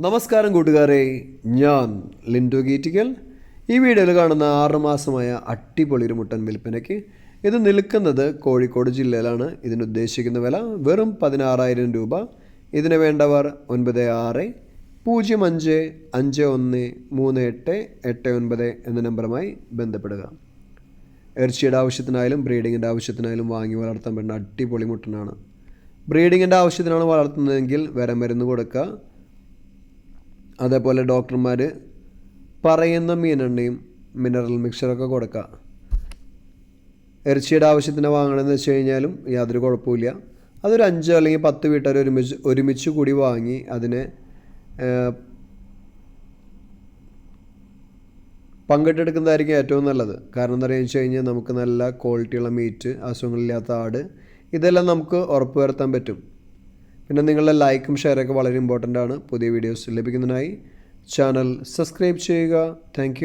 നമസ്കാരം കൂട്ടുകാരെ ഞാൻ ലിൻഡോ ഗീറ്റിക്കൽ. ഈ വീഡിയോയിൽ കാണുന്ന ആറ് മാസമായ അട്ടിപൊളിയൊരു മുട്ടൻ വിൽപ്പനയ്ക്ക് ഇത് നിൽക്കുന്നത് കോഴിക്കോട് ജില്ലയിലാണ്. ഇതിന് ഉദ്ദേശിക്കുന്ന വില വെറും പതിനാറായിരം രൂപ. ഇതിന് വേണ്ടവർ ഒൻപത് ആറ് പൂജ്യം അഞ്ച് അഞ്ച് ഒന്ന് മൂന്ന് എട്ട് എട്ട് ഒൻപത് എന്ന നമ്പറുമായി ബന്ധപ്പെടുക. ഇറച്ചിയുടെ ആവശ്യത്തിനായാലും ബ്രീഡിങ്ങിന്റെ ആവശ്യത്തിനായാലും വാങ്ങി വളർത്താൻ പറ്റുന്ന അടിപൊളി മുട്ടനാണ്. ബ്രീഡിങ്ങിന്റെ ആവശ്യത്തിനാണ് വളർത്തുന്നതെങ്കിൽ വിരമരുന്ന് കൊടുക്കുക. അതേപോലെ ഡോക്ടർമാർ പറയുന്ന മീനെണ്ണയും മിനറൽ മിക്സറൊക്കെ കൊടുക്കുക ഇറച്ചിയുടെ ആവശ്യത്തിന് വാങ്ങണമെന്ന് വെച്ച് കഴിഞ്ഞാലും യാതൊരു കുഴപ്പമില്ല അതൊരു അഞ്ച് അല്ലെങ്കിൽ പത്ത് വീട്ടുകാർ ഒരുമിച്ച് ഒരുമിച്ച് കൂടി വാങ്ങി അതിനെ പങ്കിട്ടെടുക്കുന്നതായിരിക്കും ഏറ്റവും നല്ലത്. കാരണം എന്താ പറയുക കഴിഞ്ഞാൽ നമുക്ക് നല്ല ക്വാളിറ്റിയുള്ള മീറ്റ് അസുഖങ്ങളില്ലാത്ത ആട് ഇതെല്ലാം നമുക്ക് ഉറപ്പ് വരുത്താൻ പറ്റും. പിന്നെ നിങ്ങളുടെ ലൈക്കും ഷെയറൊക്കെ വളരെ ഇമ്പോർട്ടന്റ് ആണ്. പുതിയ വീഡിയോസ് ലഭിക്കുന്നതിനായി ചാനൽ സബ്സ്ക്രൈബ് ചെയ്യുക. താങ്ക്